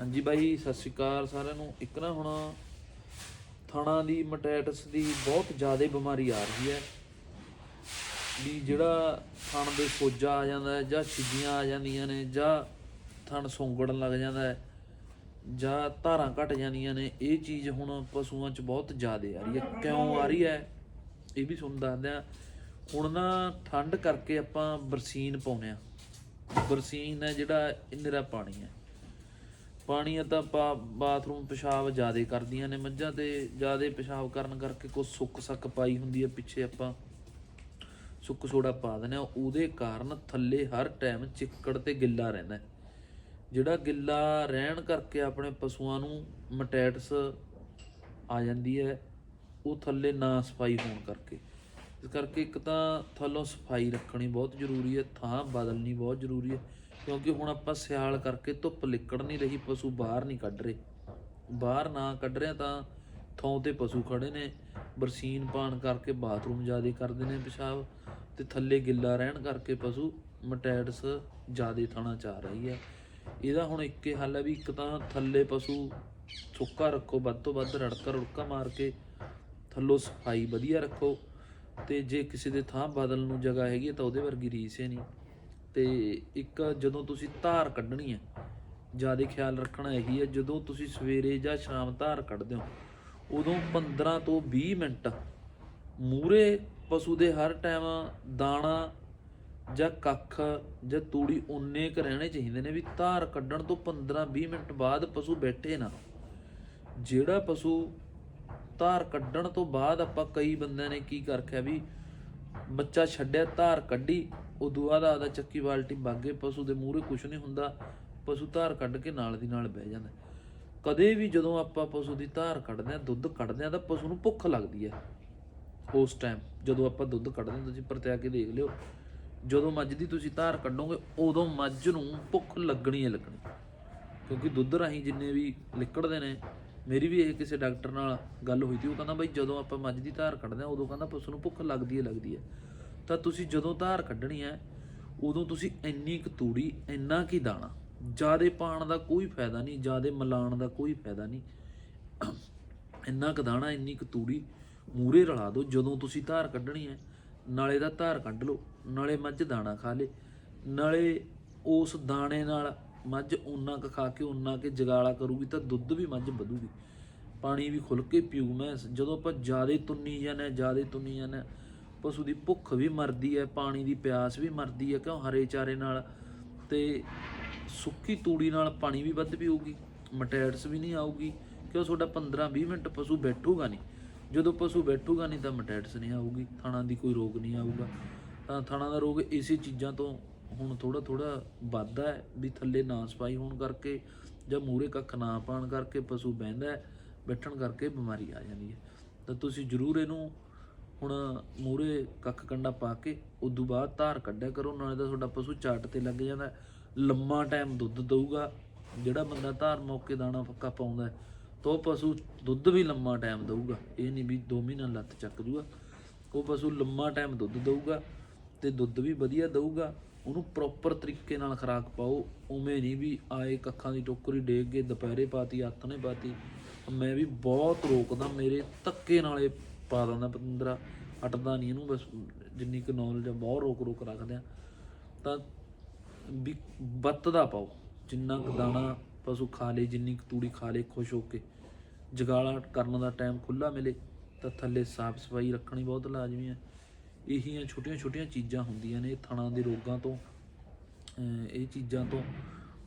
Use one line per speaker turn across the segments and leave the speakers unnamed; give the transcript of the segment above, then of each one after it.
ਹਾਂਜੀ ਬਾਈ, ਸਤਿ ਸ਼੍ਰੀ ਅਕਾਲ ਸਾਰਿਆਂ ਨੂੰ। ਇੱਕ ਨਾ ਹੁਣ ਥਣਾ ਦੀ ਮਟੈਟਸ ਦੀ ਬਹੁਤ ਜ਼ਿਆਦਾ ਬਿਮਾਰੀ ਆ ਰਹੀ ਹੈ। ਵੀ ਜਿਹੜਾ ਥਣ ਦੇ ਸੋਜਾ ਆ ਜਾਂਦਾ ਹੈ, ਜਾਂ ਛਿੱਜੀਆਂ ਆ ਜਾਂਦੀਆਂ ਨੇ, ਜਾਂ ਥਣ ਸੁੰਗੜਨ ਲੱਗ ਜਾਂਦਾ ਹੈ, ਜਾਂ ਧਾਰਾਂ ਘਟ ਜਾਂਦੀਆਂ ਨੇ, ਇਹ ਚੀਜ਼ ਹੁਣ ਪਸ਼ੂਆਂ 'ਚ ਬਹੁਤ ਜ਼ਿਆਦਾ ਆ ਰਹੀ ਹੈ। ਕਿਉਂ ਆ ਰਹੀ ਹੈ? ਇਹ ਵੀ ਤੁਹਾਨੂੰ ਦੱਸਦੇ ਆ ਹੁਣ ਨਾ ਠੰਡ ਕਰਕੇ ਆਪਾਂ ਬਰਸੀਨ ਪਾਉਨੇ ਆ ਬਰਸੀਨ ਹੈ ਜਿਹੜਾ ਇਹ ਨਿਰਾ ਪਾਣੀ ਹੈ। ਪਾਣੀ ਆ ਤਾਂ ਬਾਥਰੂਮ ਪਿਸ਼ਾਬ ਜ਼ਿਆਦਾ ਕਰਦੀਆਂ ਨੇ ਮੱਝਾਂ ਤੇ ਜ਼ਿਆਦਾ ਪਿਸ਼ਾਬ ਕਰਨ ਕਰਕੇ ਕੋਈ ਸੁੱਕ ਸੱਕ ਪਾਈ ਹੁੰਦੀ ਹੈ, ਪਿੱਛੇ ਆਪਾਂ ਸੁੱਕ ਸੋੜਾ ਪਾ ਦਿੰਦੇ ਆ ਉਹਦੇ ਕਾਰਨ ਥੱਲੇ ਹਰ ਟਾਈਮ ਚਿੱਕੜ ਤੇ ਗਿੱਲਾ ਰਹਿੰਦਾ ਜਿਹੜਾ ਗਿੱਲਾ ਰਹਿਣ ਕਰਕੇ ਆਪਣੇ ਪਸ਼ੂਆਂ ਨੂੰ ਮਟੈਟਸ ਆ ਜਾਂਦੀ ਹੈ, ਉਹ ਥੱਲੇ ਨਾ ਸਫ਼ਾਈ ਹੋਣ ਕਰਕੇ। ਇਸ ਕਰਕੇ ਇੱਕ ਤਾਂ ਥੱਲੋਂ ਸਫ਼ਾਈ ਰੱਖਣੀ ਬਹੁਤ ਜ਼ਰੂਰੀ ਹੈ, ਥਾਂ ਬਦਲਣੀ ਬਹੁਤ ਜ਼ਰੂਰੀ ਹੈ। ਕਿਉਂਕਿ ਹੁਣ ਆਪਾਂ ਸਿਆਲ ਕਰਕੇ ਧੁੱਪ ਲਿਕੜ ਨਹੀਂ ਰਹੀ, ਪਸ਼ੂ ਬਾਹਰ ਨਹੀਂ ਕੱਢ ਰਹੇ। ਬਾਹਰ ਨਾ ਕੱਢ ਰਿਹਾ ਤਾਂ ਥੋਂ ਤੇ ਪਸ਼ੂ ਖੜੇ ਨੇ, ਬਰਸੀਨ ਪਾਣ ਕਰਕੇ ਬਾਥਰੂਮ ਜ਼ਿਆਦਾ ਕਰਦੇ ਨੇ ਪਿਸ਼ਾਬ ਤੇ ਥੱਲੇ ਗਿੱਲਾ ਰਹਿਣ ਕਰਕੇ ਪਸ਼ੂ ਮਟੈਟਸ ਜ਼ਿਆਦਾ ਥਾਣਾ ਚ ਰਹੀ ਹੈ। ਇਹਦਾ ਹੁਣ ਇੱਕੇ ਹੱਲ ਹੈ ਵੀ ਇੱਕ ਤਾਂ ਥੱਲੇ ਪਸ਼ੂ ਸੁੱਕਾ ਰੱਖੋ, ਵੱਧ ਤੋਂ ਵੱਧ ਰੜਕਾ ਰੁੜਕਾ ਮਾਰ ਕੇ ਥੱਲੋਂ ਸਫ਼ਾਈ ਵਧੀਆ ਰੱਖੋ ਤੇ ਜੇ ਕਿਸੇ ਦੇ ਥਾਂ ਬਦਲਣ ਨੂੰ ਜਗ੍ਹਾ ਹੈਗੀ ਹੈ ਤਾਂ ਉਹਦੇ ਵਰਗੀ ਰੀਸ ਹੈ ਨਹੀਂ। ਤੇ ਇੱਕ ਜਦੋਂ ਤੁਸੀਂ ਧਾਰ ਕੱਢਣੀ ਹੈ, ਜ਼ਿਆਦਾ ਖਿਆਲ ਰੱਖਣਾ ਇਹੀ ਹੈ, ਜਦੋਂ ਤੁਸੀਂ ਸਵੇਰੇ ਜਾਂ ਸ਼ਾਮ ਧਾਰ ਕੱਢਦੇ ਹੋ, ਉਦੋਂ 15 ਤੋਂ 20 ਮਿੰਟ ਮੂਰੇ ਪਸ਼ੂ ਦੇ ਹਰ ਟਾਈਮ ਦਾਣਾ ਜਾਂ ਕੱਖ ਜਾਂ ਤੂੜੀ ਉਨੇ ਕ ਰਹਿਣੇ ਚਾਹੀਦੇ ਨੇ ਵੀ ਧਾਰ ਕੱਢਣ ਤੋਂ 15-20 ਮਿੰਟ ਬਾਅਦ ਪਸ਼ੂ ਬੈਠੇ ਨਾ। ਜਿਹੜਾ ਪਸ਼ੂ ਧਾਰ ਕੱਢਣ ਤੋਂ ਬਾਅਦ ਆਪਾਂ ਕਈ ਬੰਦਿਆਂ ਨੇ ਕੀ ਕਰਖਿਆ ਵੀ ਬੱਚਾ ਛੱਡਿਆ, ਧਾਰ ਕੱਢੀ ਉਦੋਂ ਬਾਅਦ ਆਦਾ ਚੱਕੀ ਬਾਲਟੀ ਬਾਗੇ ਪਸ਼ੂ ਦੇ ਮੂਹਰੇ ਕੁਝ ਨਹੀਂ ਹੁੰਦਾ, ਪਸ਼ੂ ਧਾਰ ਕੱਢ ਕੇ ਨਾਲ ਦੀ ਨਾਲ ਬਹਿ ਜਾਂਦਾ। ਕਦੇ ਵੀ ਜਦੋਂ ਆਪਾਂ ਪਸ਼ੂ ਦੀ ਧਾਰ ਕੱਢਦੇ ਆ ਦੁੱਧ ਕੱਢਦੇ ਆ ਤਾਂ ਪਸ਼ੂ ਨੂੰ ਭੁੱਖ ਲੱਗਦੀ ਹੈ। ਉਸ ਟਾਈਮ ਜਦੋਂ ਆਪਾਂ ਦੁੱਧ ਕੱਢਦੇ ਹਾਂ, ਤੁਸੀਂ ਪਰਤਿਆ ਕੇ ਦੇਖ ਲਿਓ। ਜਦੋਂ ਮੱਝ ਦੀ ਤੁਸੀਂ ਧਾਰ ਕੱਢੋਗੇ, ਉਦੋਂ ਮੱਝ ਨੂੰ ਭੁੱਖ ਲੱਗਣੀ ਹੈ ਲੱਗਣੀ। ਕਿਉਂਕਿ ਦੁੱਧ ਰਾਹੀਂ ਜਿੰਨੇ ਵੀ ਲਿਕੜਦੇ ਨੇ, ਮੇਰੀ ਵੀ ਇਹ ਕਿਸੇ ਡਾਕਟਰ ਨਾਲ ਗੱਲ ਹੋਈ ਸੀ, ਉਹ ਕਹਿੰਦਾ ਬਈ ਜਦੋਂ ਆਪਾਂ ਮੱਝ ਦੀ ਧਾਰ ਕੱਢਦੇ ਆ ਉਦੋਂ ਕਹਿੰਦਾ ਪਸ਼ੂ ਨੂੰ ਭੁੱਖ ਲੱਗਦੀ ਹੈ ਲੱਗਦੀ ਹੈ। ਤਾਂ ਤੁਸੀਂ ਜਦੋਂ ਧਾਰ ਕੱਢਣੀ ਹੈ, ਉਦੋਂ ਤੁਸੀਂ ਇੰਨੀ ਕੁ ਤੂੜੀ, ਇੰਨਾ ਕੀ ਦਾਣਾ, ਜਿਆਦੇ ਪਾਣ ਦਾ ਕੋਈ ਫਾਇਦਾ ਨਹੀਂ, ਜਿਆਦੇ ਮਲਾਣ ਦਾ ਕੋਈ ਫਾਇਦਾ ਨਹੀਂ। ਇੰਨਾ ਕੁ ਦਾਣਾ, ਇੰਨੀ ਕੁ ਤੂੜੀ ਮੂਰੇ ਰਲਾ ਦਿਓ, ਜਦੋਂ ਤੁਸੀਂ ਧਾਰ ਕੱਢਣੀ ਹੈ, ਨਾਲੇ ਦਾ ਧਾਰ ਕੱਢ ਲਓ, ਨਾਲੇ ਮੱਝ ਦਾਣਾ ਖਾ ਲੇ, ਨਾਲੇ ਉਸ ਦਾਣੇ ਨਾਲ ਮੱਝ ਉਨਾ ਕੁ ਖਾ ਕੇ ਉਨਾ ਕੇ ਜਗਾਲਾ ਕਰੂਗੀ ਤਾਂ ਦੁੱਧ ਵੀ ਮੱਝ ਵਧੂਗੀ। ਪਾਣੀ ਵੀ ਖੁੱਲ ਕੇ ਪੀਊ ਮੈਂ, ਜਦੋਂ ਆਪਾਂ ਜਿਆਦੇ ਤੁੰਨੀ ਜਾਂਦੇ ਜਿਆਦੇ ਤੁੰਨੀ ਜਾਂਦੇ ਪਸ਼ੂ ਦੀ ਭੁੱਖ ਵੀ ਮਰਦੀ ਹੈ, ਪਾਣੀ ਦੀ ਪਿਆਸ ਵੀ ਮਰਦੀ ਹੈ, ਕਿਉਂ ਹਰੇ ਚਾਰੇ ਨਾਲ? ਤੇ ਸੁੱਕੀ ਤੂੜੀ ਨਾਲ ਪਾਣੀ ਵੀ ਵੱਧ ਪੀਊਗੀ ਮਟੈਟਸ ਵੀ ਨਹੀਂ ਆਊਗੀ, ਕਿਉਂ ਤੁਹਾਡਾ 15-20 ਮਿੰਟ ਪਸ਼ੂ ਬੈਠੂਗਾ ਨਹੀਂ? ਜਦੋਂ ਪਸ਼ੂ ਬੈਠੂਗਾ ਨਹੀਂ ਤਾਂ ਮਟੈਟਸ ਨਹੀਂ ਆਊਗੀ, ਥਣਾ ਦੀ ਕੋਈ ਰੋਗ ਨਹੀਂ ਆਊਗਾ। ਤਾਂ ਥਣਾ ਦਾ ਰੋਗ ਇਸੇ ਚੀਜ਼ਾਂ ਤੋਂ ਹੁਣ ਥੋੜਾ ਥੋੜਾ ਵੱਧਦਾ ਹੈ, ਵੀ ਥੱਲੇ ਨਾ ਸਫ਼ਾਈ ਹੋਣ ਕਰਕੇ ਜਾਂ ਮੂਰੇ ਕੱਖ ਨਾ ਪਾਣ ਕਰਕੇ ਪਸ਼ੂ ਬਹਿੰਦਾ ਬੈਠਣ ਕਰਕੇ ਬਿਮਾਰੀ ਆ ਜਾਂਦੀ ਹੈ। ਤਾਂ ਤੁਸੀਂ ਜ਼ਰੂਰ ਇਹਨੂੰ ਹੁਣ ਮੂਰੇ ਕੱਖ ਕੰਡਾ ਪਾ ਕੇ ਉਦੋਂ ਬਾਅਦ ਧਾਰ ਕੱਢਿਆ ਕਰੋ ਨਾਲੇ ਤਾਂ ਤੁਹਾਡਾ ਪਸ਼ੂ ਚਾਟ ਤੇ ਲੱਗ ਜਾਂਦਾ ਲੰਮਾ ਟਾਈਮ ਦੁੱਧ ਦਊਗਾ। ਜਿਹੜਾ ਬੰਦਾ ਧਾਰ ਮੌਕੇ ਦਾਣਾ ਪੱਕਾ ਪਾਉਂਦਾ ਹੈ, ਤਾਂ ਉਹ ਪਸ਼ੂ ਦੁੱਧ ਵੀ ਲੰਮਾ ਟਾਈਮ ਦਊਗਾ। ਇਹ ਨਹੀਂ ਵੀ 2 ਮਹੀਨਾ ਲੱਤ ਚੱਕ ਜੂਗਾ। ਉਹ ਪਸ਼ੂ ਲੰਮਾ ਟਾਈਮ ਦੁੱਧ ਦਊਗਾ ਤੇ ਦੁੱਧ ਵੀ ਵਧੀਆ ਦਊਗਾ। ਉਹਨੂੰ ਪ੍ਰੋਪਰ ਤਰੀਕੇ ਨਾਲ ਖੁਰਾਕ ਪਾਓ। ਉਵੇਂ ਨਹੀਂ ਵੀ ਆਏ ਕੱਖਾਂ ਦੀ ਟੋਕਰੀ ਡੇਗ ਕੇ ਦੁਪਹਿਰੇ ਪਾਤੀ ਹੱਥ ਨੇ ਪਾਤੀ। ਮੈਂ ਵੀ ਬਹੁਤ ਰੋਕਦਾ ਮੇਰੇ ਧੱਕੇ ਨਾਲੇ ਪਾ ਦਿੰਦਾ ਪਤੰਦਰਾ ਹਟਦਾ ਨਹੀਂ ਇਹਨੂੰ, ਬਸ ਜਿੰਨੀ ਕੁ ਨੌਲੇਜ ਆ, ਬਹੁਤ ਰੋਕ ਰੋਕ ਰੱਖਦੇ ਆ। ਤਾਂ ਵੀ ਬੱਤ ਦਾ ਪਾਓ, ਜਿੰਨਾ ਕੁ ਦਾਣਾ ਪਸ਼ੂ ਖਾ ਲੇ ਜਿੰਨੀ ਕੁ ਤੂੜੀ ਖਾ ਲੇ ਖੁਸ਼ ਹੋ ਕੇ। ਜਗਾਲਾ ਕਰਨ ਦਾ ਟਾਈਮ ਖੁੱਲਾ ਮਿਲੇ, ਤਾਂ ਥੱਲੇ ਸਾਫ਼ ਸਫ਼ਾਈ ਰੱਖਣੀ ਬਹੁਤ ਲਾਜ਼ਮੀ ਹੈ ਇਹੀਆਂ ਛੋਟੀਆਂ ਛੋਟੀਆਂ ਚੀਜ਼ਾਂ ਹੁੰਦੀਆਂ ਨੇ ਇਹ ਥਣਾਂ ਦੇ ਰੋਗਾਂ ਤੋਂ ਇਹ ਚੀਜ਼ਾਂ ਤੋਂ।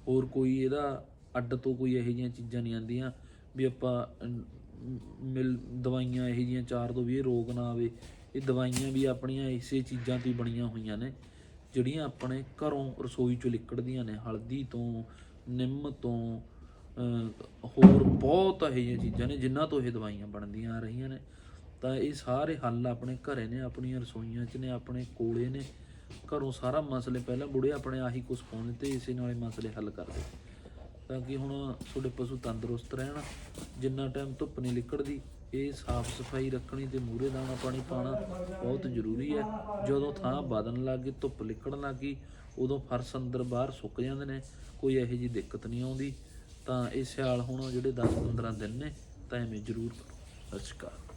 ਹੋਰ ਕੋਈ ਇਹਦਾ ਅੱਡ ਤੋਂ ਕੋਈ ਇਹੋ ਜਿਹੀਆਂ ਚੀਜ਼ਾਂ ਨਹੀਂ ਆਉਂਦੀਆਂ, ਵੀ ਆਪਾਂ ਮਿਲ ਦਵਾਈਆਂ ਇਹੋ ਜਿਹੀਆਂ ਚਾਰ ਤੋਂ ਵੀ ਇਹ ਰੋਗ ਨਾ ਆਵੇ। ਇਹ ਦਵਾਈਆਂ ਵੀ ਆਪਣੀਆਂ ਇਸੇ ਚੀਜ਼ਾਂ ਤੋਂ ਹੀ ਬਣੀਆਂ ਹੋਈਆਂ ਨੇ, ਜਿਹੜੀਆਂ ਆਪਣੇ ਘਰੋਂ ਰਸੋਈ ਚੋਂ ਲਿਕੜਦੀਆਂ ਨੇ। ਹਲਦੀ ਤੋਂ, ਨਿੰਮ ਤੋਂ ਹੋਰ ਬਹੁਤ ਇਹੋ ਜਿਹੀਆਂ ਚੀਜ਼ਾਂ ਨੇ, ਜਿਨ੍ਹਾਂ ਤੋਂ ਇਹ ਦਵਾਈਆਂ ਬਣਦੀਆਂ ਆ ਰਹੀਆਂ ਨੇ। ਤਾਂ ਇਹ ਸਾਰੇ ਹੱਲ ਆਪਣੇ ਘਰੇ ਨੇ, ਆਪਣੀਆਂ ਰਸੋਈਆਂ 'ਚ ਨੇ, ਆਪਣੇ ਕੋਲੇ ਨੇ। ਘਰੋਂ ਸਾਰਾ ਮਸਲੇ ਪਹਿਲਾਂ ਬੁੜੇ ਆਪਣੇ ਆਹੀ ਕੁਛ ਪਾਉਂਦੇ ਤੇ ਇਸੇ ਨਾਲੇ ਮਸਲੇ ਹੱਲ ਕਰਦੇ। ਤਾਂ ਕਿ ਹੁਣ ਤੁਹਾਡੇ ਪਸ਼ੂ ਤੰਦਰੁਸਤ ਰਹਿਣ, ਜਿੰਨਾ ਟਾਈਮ ਧੁੱਪ ਨਹੀਂ ਲਿਕੜਦੀ ਇਹ ਸਾਫ਼ ਸਫ਼ਾਈ ਰੱਖਣੀ ਤੇ ਮੂਰੇ ਦਾਣਾ ਪਾਣੀ ਪਾਣਾ ਬਹੁਤ ਜ਼ਰੂਰੀ ਹੈ। ਜਦੋਂ ਥਾਂ ਵਧਣ ਲੱਗੀ ਧੁੱਪ ਲਿਕੜਨ ਲੱਗੀ ਉਦੋਂ ਫਰਸ਼ ਅੰਦਰ ਬਾਹਰ ਸੁੱਕ ਜਾਂਦੇ ਨੇ, ਕੋਈ ਇਹੋ ਜਿਹੀ ਦਿੱਕਤ ਨਹੀਂ ਆਉਂਦੀ। ਤਾਂ ਇਹ ਸਿਆਲ ਹੁਣ ਜਿਹੜੇ 10 15 ਦਿਨ ਨੇ, ਤਾਂ ਐਵੇਂ ਜ਼ਰੂਰ ਕਰੋ। ਸਤਿ ਸ਼੍ਰੀ ਅਕਾਲ।